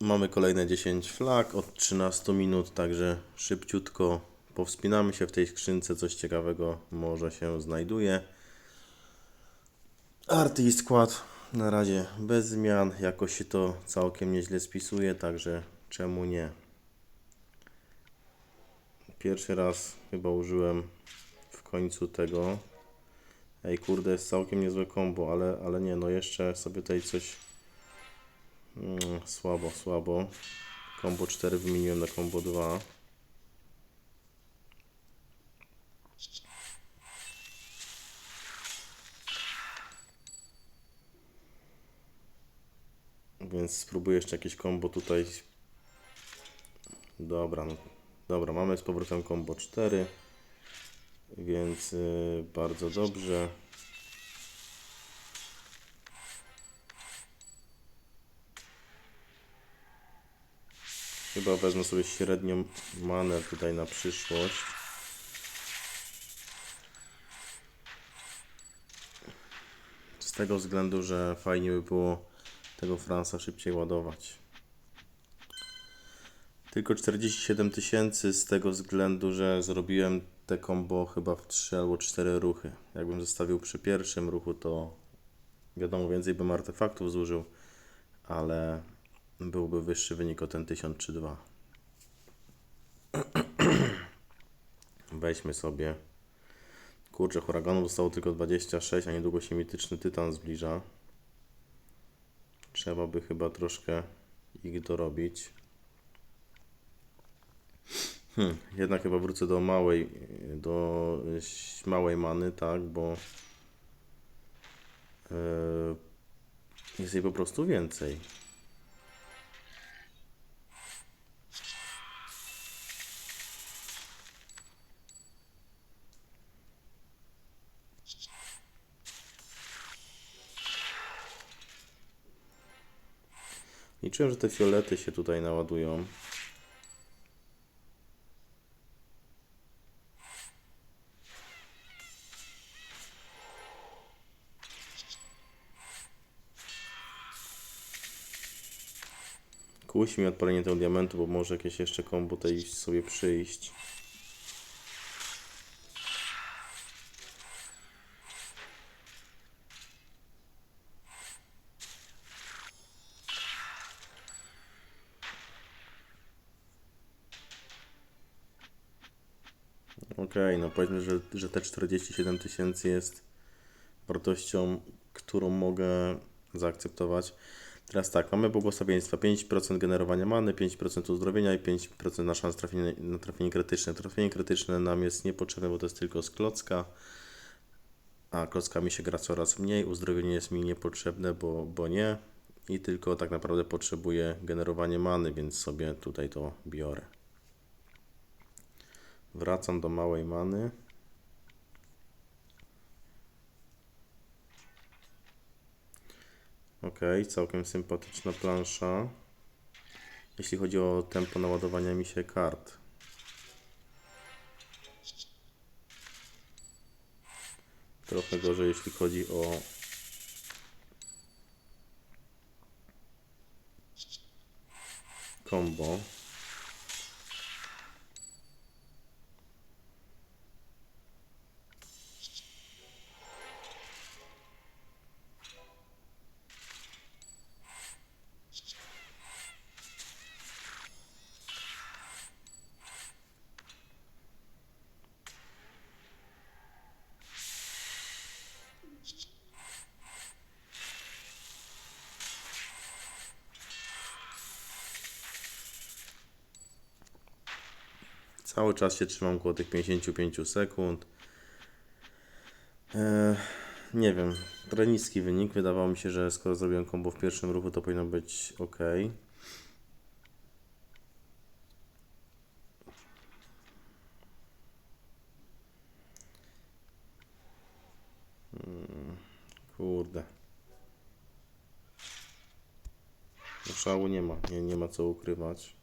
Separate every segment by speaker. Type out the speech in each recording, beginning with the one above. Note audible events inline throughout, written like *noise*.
Speaker 1: Mamy kolejne 10 flag od 13 minut, także szybciutko powspinamy się w tej skrzynce. Coś ciekawego może się znajduje. Arty i skład na razie bez zmian. Jakoś się to całkiem nieźle spisuje, także czemu nie? Pierwszy raz chyba użyłem w końcu tego. Ej, kurde, jest całkiem niezłe kombo, ale, ale nie, no jeszcze sobie tutaj coś mm, słabo, słabo. Combo 4 wymieniłem na combo 2. Więc spróbuję jeszcze jakieś combo tutaj. Dobra, no, dobra, mamy z powrotem combo 4. Więc y, bardzo dobrze. Chyba wezmę sobie średnią manę tutaj na przyszłość. Z tego względu, że fajnie by było tego Fransa szybciej ładować. Tylko 47 tysięcy z tego względu, że zrobiłem te combo chyba w 3 albo 4 ruchy. Jakbym zostawił przy pierwszym ruchu, to wiadomo, więcej bym artefaktów zużył, ale byłby wyższy wynik o ten 1000 czy 2. *clears throat* Weźmy sobie. Kurczę, huraganu zostało tylko 26, a niedługo się mityczny tytan zbliża. Trzeba by chyba troszkę ich dorobić. Hmm, jednak chyba wrócę do małej, do małej many, tak, bo yy, jest jej po prostu więcej. Liczyłem, że te fiolety się tutaj naładują. Kusi mi odpalenie tego diamentu, bo może jakieś jeszcze kombo tutaj sobie przyjść. Okej, no powiedzmy, że, że te 47 tysięcy jest wartością, którą mogę zaakceptować. Teraz tak, mamy błogosławieństwa 5% generowania many, 5% uzdrowienia i 5% na szans trafienia, na trafienie krytyczne. Trafienie krytyczne nam jest niepotrzebne, bo to jest tylko z klocka, a klockami się gra coraz mniej. Uzdrowienie jest mi niepotrzebne, bo, bo nie. I tylko tak naprawdę potrzebuję generowanie many, więc sobie tutaj to biorę. Wracam do małej many. Ok, całkiem sympatyczna plansza. Jeśli chodzi o tempo naładowania mi się kart. Trochę gorzej, jeśli chodzi o combo. Cały czas się trzymam około tych 55 sekund. Eee, nie wiem, trochę niski wynik. Wydawało mi się, że skoro zrobiłem kombo w pierwszym ruchu, to powinno być ok. Mm, Kurde. Szału nie ma, nie, nie ma co ukrywać.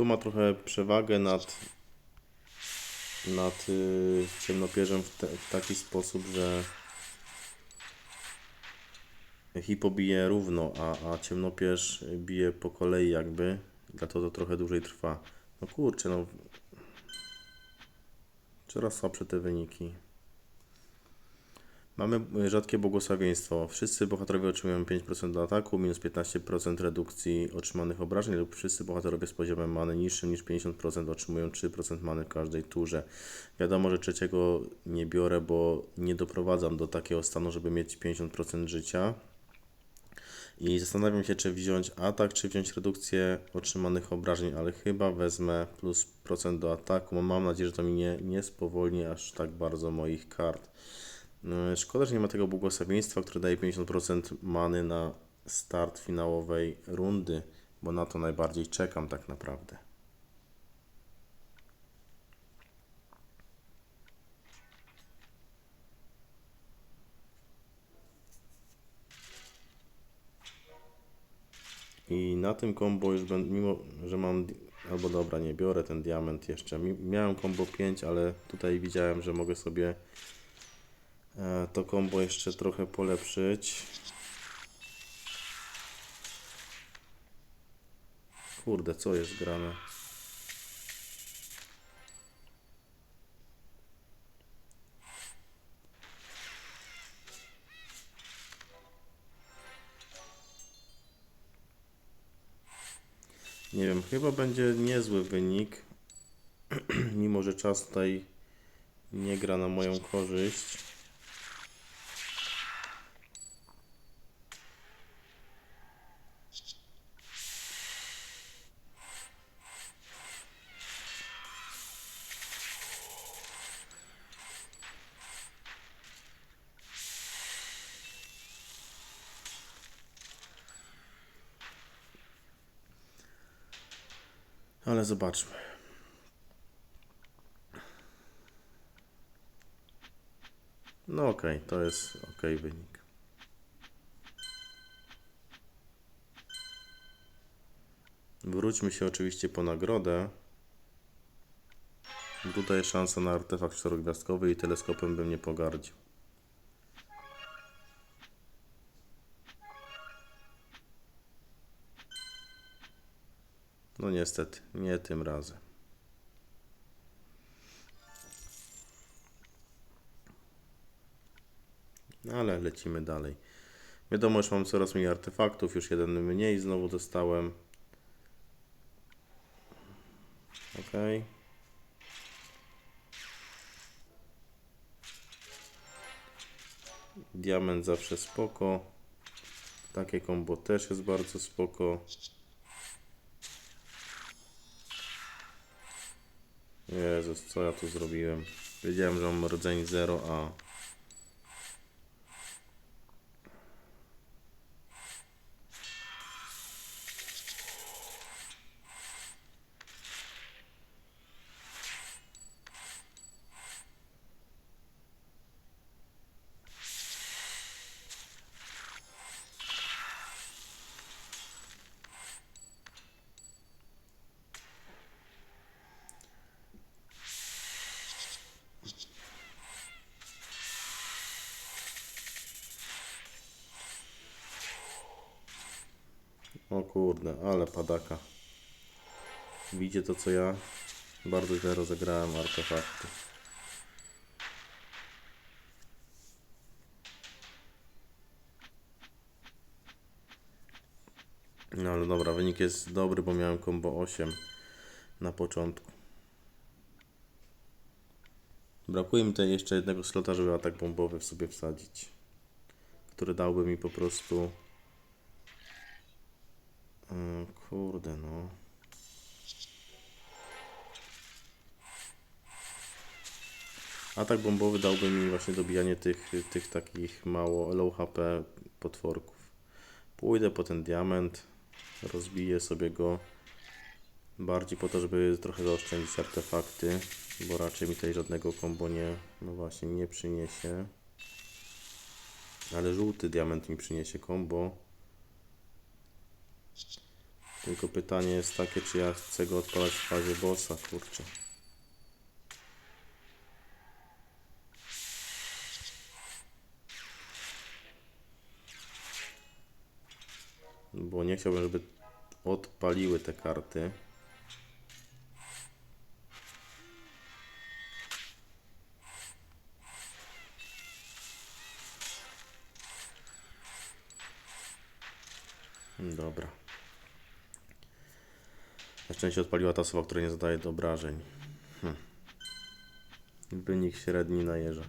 Speaker 1: Hipo ma trochę przewagę nad, nad y, ciemnopierzem w, te, w taki sposób, że Hipo bije równo, a, a ciemnopierz bije po kolei jakby, dlatego to trochę dłużej trwa. No kurczę, no coraz słabsze te wyniki. Mamy y, rzadkie błogosławieństwo. Wszyscy bohaterowie otrzymują 5% do ataku, minus 15% redukcji otrzymanych obrażeń lub wszyscy bohaterowie z poziomem many niższym niż 50% otrzymują 3% many w każdej turze. Wiadomo, że trzeciego nie biorę, bo nie doprowadzam do takiego stanu, żeby mieć 50% życia. I zastanawiam się, czy wziąć atak, czy wziąć redukcję otrzymanych obrażeń, ale chyba wezmę plus procent do ataku. Mam nadzieję, że to mi nie, nie spowolni aż tak bardzo moich kart. No, Szkoda, że nie ma tego błogosławieństwa, które daje 50% many na start finałowej rundy, bo na to najbardziej czekam tak naprawdę. I na tym combo już będę, mimo że mam, albo dobra, nie biorę ten diament jeszcze. Mi- Miałem combo 5, ale tutaj widziałem, że mogę sobie to combo jeszcze trochę polepszyć. Kurde, co jest grane? Nie wiem, chyba będzie niezły wynik, *clears throat* mimo że czas tutaj nie gra na moją korzyść. Ale zobaczmy. No okej, to jest okej wynik. Wróćmy się oczywiście po nagrodę. Tutaj szansa na artefakt czterogwiazdkowy i teleskopem bym nie pogardził. No niestety, nie tym razem. No ale lecimy dalej. Wiadomo, że mam coraz mniej artefaktów, już jeden mniej znowu dostałem. Ok. Diament zawsze spoko. Takie kombo też jest bardzo spoko. Jezus, co ja tu zrobiłem? Wiedziałem, że mam rdzeń 0, a... O kurde, ale padaka. Widzicie to co ja? Bardzo źle rozegrałem artefakty. No ale dobra, wynik jest dobry, bo miałem combo 8 na początku. Brakuje mi tutaj jeszcze jednego slota, żeby atak bombowy w sobie wsadzić. Który dałby mi po prostu Kurde, no. Atak bombowy dałby mi właśnie dobijanie tych, tych takich mało low HP potworków. Pójdę po ten diament, rozbiję sobie go bardziej po to, żeby trochę zaoszczędzić artefakty, bo raczej mi tutaj żadnego kombo nie, no właśnie, nie przyniesie. Ale żółty diament mi przyniesie kombo. Tylko pytanie jest takie, czy ja chcę go odpalać w fazie bossa, kurczę. Bo nie chciałbym, żeby odpaliły te karty. Dobra. Na szczęście odpaliła ta osoba, która nie zadaje do obrażeń. Hm. Wynik średni na jeża.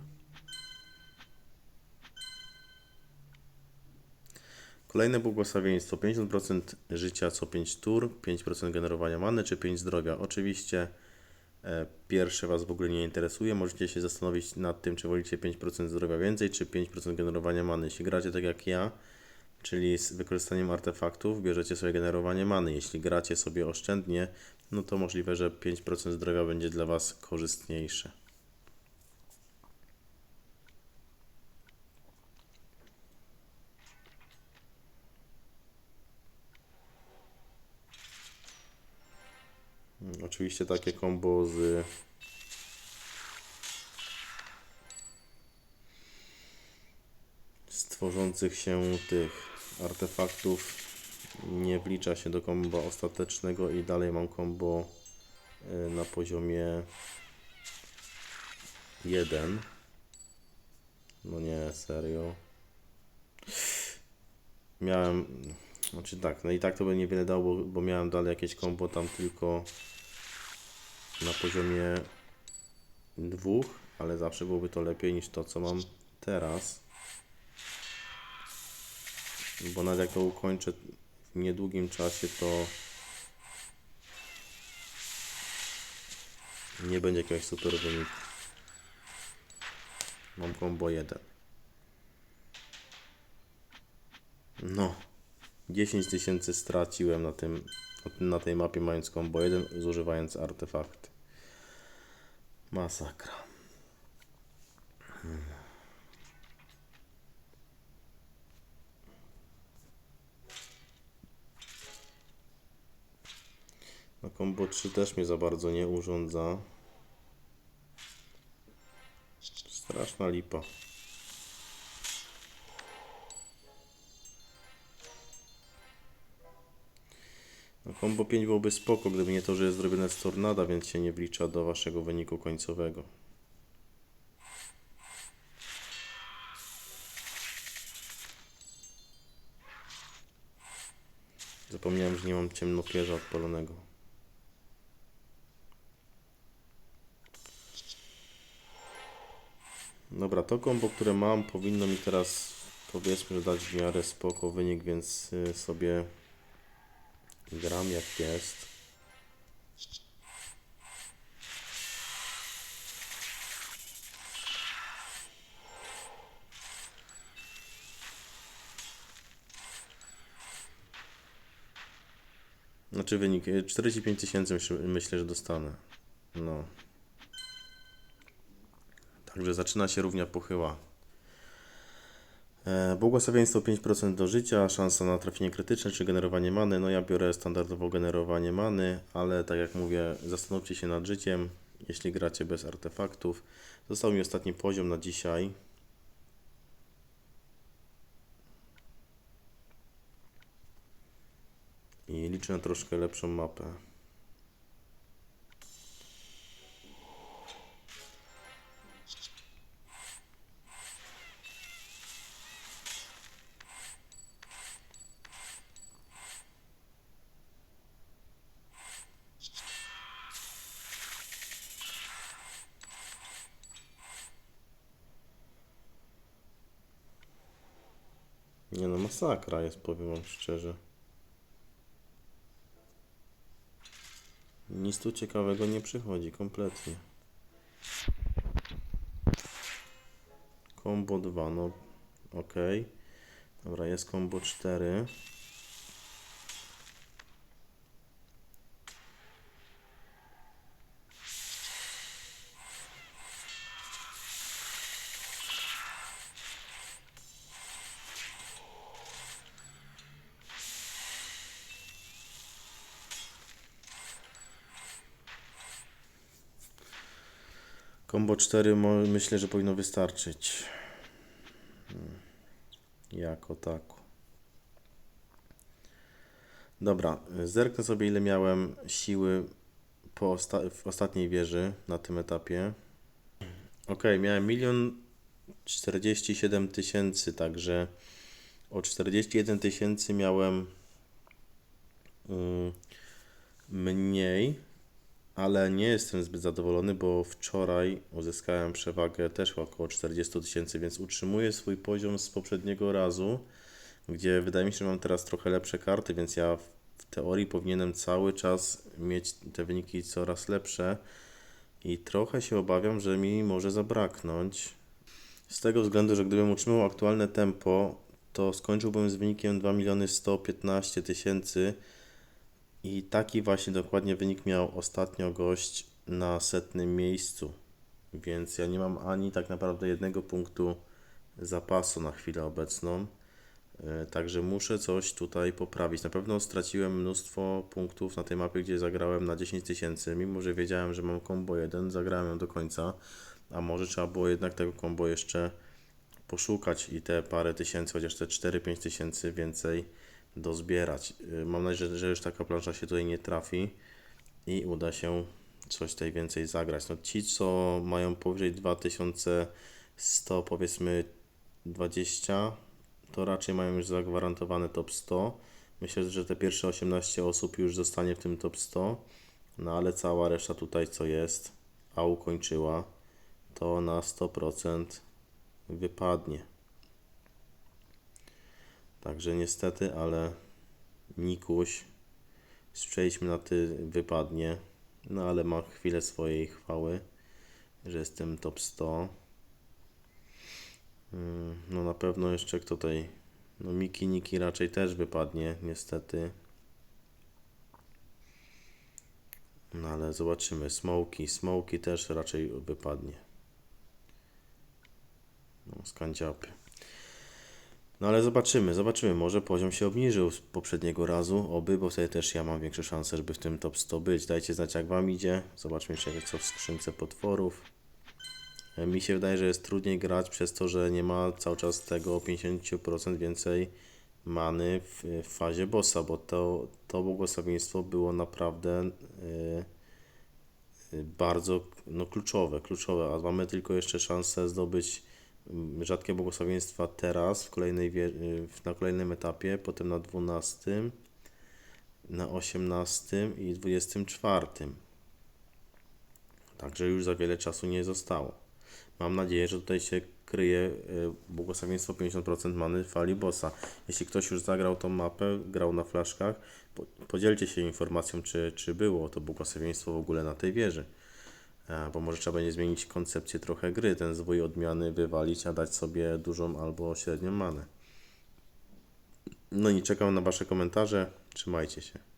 Speaker 1: Kolejne błogosławieństwo. 50% życia co 5 tur, 5% generowania many czy 5 zdrowia. Oczywiście e, pierwsze Was w ogóle nie interesuje. Możecie się zastanowić nad tym, czy wolicie 5% zdrowia więcej, czy 5% generowania many. Jeśli gracie tak jak ja, czyli z wykorzystaniem artefaktów, bierzecie sobie generowanie many. Jeśli gracie sobie oszczędnie, no to możliwe, że 5% zdrowia będzie dla Was korzystniejsze. Mm, Oczywiście takie kombo z z tworzących się tych artefaktów nie wlicza się do kombo ostatecznego i dalej mam kombo y, na poziomie 1. No nie, serio. Miałem, znaczy tak, no i tak to by niewiele dało, bo, bo miałem dalej jakieś kombo tam tylko na poziomie dwóch, ale zawsze byłoby to lepiej niż to, co mam teraz. Bo nawet jak to ukończę w niedługim czasie, to nie będzie jakiegoś super wyniku. Mam combo 1. No, 10 tysięcy straciłem na tym, na tej mapie mając combo 1, zużywając artefakty. Masakra. Na combo 3 też mnie za bardzo nie urządza. Straszna lipa. No combo 5 byłoby spoko, gdyby nie to, że jest zrobione z tornada, więc się nie wlicza do waszego wyniku końcowego. Zapomniałem, że nie mam ciemnopierza odpalonego. Dobra, to kombo, które mam, powinno mi teraz powiedzmy, dać w miarę spoko wynik, więc y, sobie gram jak jest. Znaczy wynik y, 45 tysięcy myślę, myślę, że dostanę. No. Także zaczyna się równia pochyła. E, Błogosławieństwo 5% do życia, szansa na trafienie krytyczne czy generowanie many. No ja biorę standardowo generowanie many, ale tak jak mówię, zastanówcie się nad życiem, jeśli gracie bez artefaktów. Został mi ostatni poziom na dzisiaj. I liczę na troszkę lepszą mapę. Nie no, masakra jest, powiem wam szczerze. Nic tu ciekawego nie przychodzi, kompletnie. Combo 2, no ok. Dobra, jest combo 4. Combo 4 mo- myślę, że powinno wystarczyć. Hmm. Jako tako. Dobra, zerknę sobie ile miałem siły po osta- w ostatniej wieży na tym etapie. Ok, miałem milion 47 tysięcy, także o 41 tysięcy miałem mm, mniej, ale nie jestem zbyt zadowolony, bo wczoraj uzyskałem przewagę też około 40 tysięcy, więc utrzymuję swój poziom z poprzedniego razu, gdzie wydaje mi się, że mam teraz trochę lepsze karty, więc ja w- teorii powinienem cały czas mieć te wyniki coraz lepsze i trochę się obawiam, że mi może zabraknąć. Z tego względu, że gdybym utrzymał aktualne tempo, to skończyłbym z wynikiem 2 miliony 115 tysięcy i taki właśnie dokładnie wynik miał ostatnio gość na setnym miejscu. Więc ja nie mam ani tak naprawdę jednego punktu zapasu na chwilę obecną. E, Także muszę coś tutaj poprawić. Na pewno straciłem mnóstwo punktów na tej mapie, gdzie zagrałem na 10 tysięcy. Mimo, że wiedziałem, że mam combo 1, zagrałem ją do końca. A może trzeba było jednak tego combo jeszcze poszukać i te parę tysięcy, chociaż te 4-5 tysięcy więcej dozbierać. Y, Mam nadzieję, że- już taka plansza się tutaj nie trafi i uda się coś tutaj więcej zagrać. No ci, co mają powyżej 2100, powiedzmy 20, to raczej mają już zagwarantowane top 100. Myślę, że te pierwsze 18 osób już zostanie w tym top 100, no ale cała reszta tutaj, co jest, a ukończyła, to na 100% wypadnie. Także niestety, ale Nikuś z na ty wypadnie. No ale ma chwilę swojej chwały, że jestem top 100. Mm, No na pewno jeszcze kto tutaj. No Miki Niki raczej też wypadnie, niestety. No ale zobaczymy. Smoki. Smoki też raczej wypadnie. No, skandziapy. No ale zobaczymy, zobaczymy. Może poziom się obniżył z poprzedniego razu, oby, bo wtedy też ja mam większe szanse, żeby w tym top 100 być. Dajcie znać jak Wam idzie. Zobaczmy jeszcze co w skrzynce potworów. E, Mi się wydaje, że jest trudniej grać przez to, że nie ma cały czas tego o 50% więcej many w, w fazie bossa, bo to, to błogosławieństwo było naprawdę yy, bardzo no, kluczowe, kluczowe, a mamy tylko jeszcze szansę zdobyć rzadkie błogosławieństwa teraz w kolejnej w- na kolejnym etapie, potem na 12, na 18 i 24. Także już za wiele czasu nie zostało. Mam nadzieję, że tutaj się kryje y, błogosławieństwo 50% many fali bossa. Jeśli ktoś już zagrał tą mapę, grał na flaszkach, po, podzielcie się informacją, czy, czy było to błogosławieństwo w ogóle na tej wieży. Bo może trzeba będzie zmienić koncepcję trochę gry, ten zwój odmiany wywalić, a dać sobie dużą albo średnią manę. No i czekam na Wasze komentarze. Trzymajcie się.